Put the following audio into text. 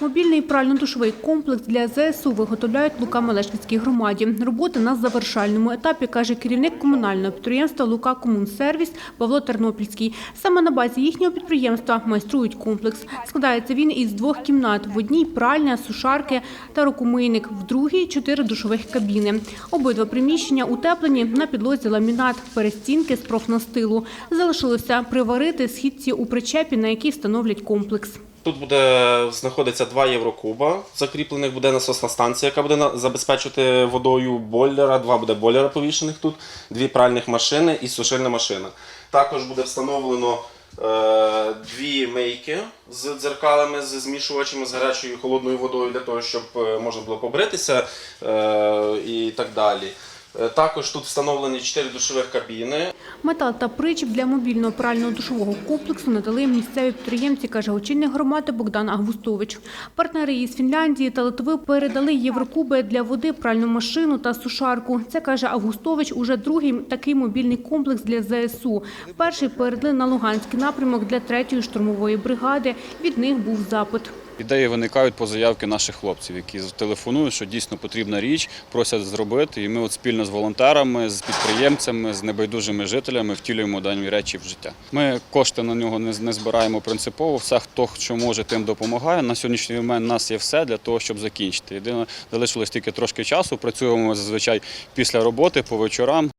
Мобільний прально-душовий комплекс для ЗСУ виготовляють Лука Мелешківській громаді. Роботи на завершальному етапі, каже керівник комунального підприємства Лука Комунсервіс Павло Тернопільський. Саме на базі їхнього підприємства майструють комплекс. Складається він із двох кімнат. В одній пральня, сушарки та рукомийник, в другій чотири душових кабіни. Обидва приміщення утеплені на підлозі ламінат, перестінки з профнастилу. Залишилося приварити східці у причепі, на який встановлять комплекс. Тут буде знаходиться два єврокуба. Закріплених буде насосна станція, яка буде забезпечувати водою бойлера. Два буде бойлера повішених тут, дві пральних машини і сушильна машина. Також буде встановлено е, дві мийки з дзеркалами, з змішувачами з гарячою і холодною водою для того, щоб е, можна було побритися е, і так далі. Е, Також тут встановлені чотири душових кабіни. Метал та причіп для мобільного прального душового комплексу надали місцеві підприємці, каже очільник громади Богдан Агвустович. Партнери із Фінляндії та Литви передали єврокуби для води, пральну машину та сушарку. Це каже Августович. Уже другий такий мобільний комплекс для ЗСУ. Перший передали на Луганський напрямок для третьої штурмової бригади. Від них був запит. Ідеї виникають по заявки наших хлопців, які телефонують, що дійсно потрібна річ, просять зробити. І ми от спільно з волонтерами, з підприємцями, з небайдужими жителями втілюємо дані речі в життя. Ми кошти на нього не, не збираємо принципово. Все, хто що може, тим допомагає. На сьогоднішній момент у нас є все для того, щоб закінчити. Єдине, залишилось тільки трошки часу. Працюємо зазвичай після роботи по вечорам.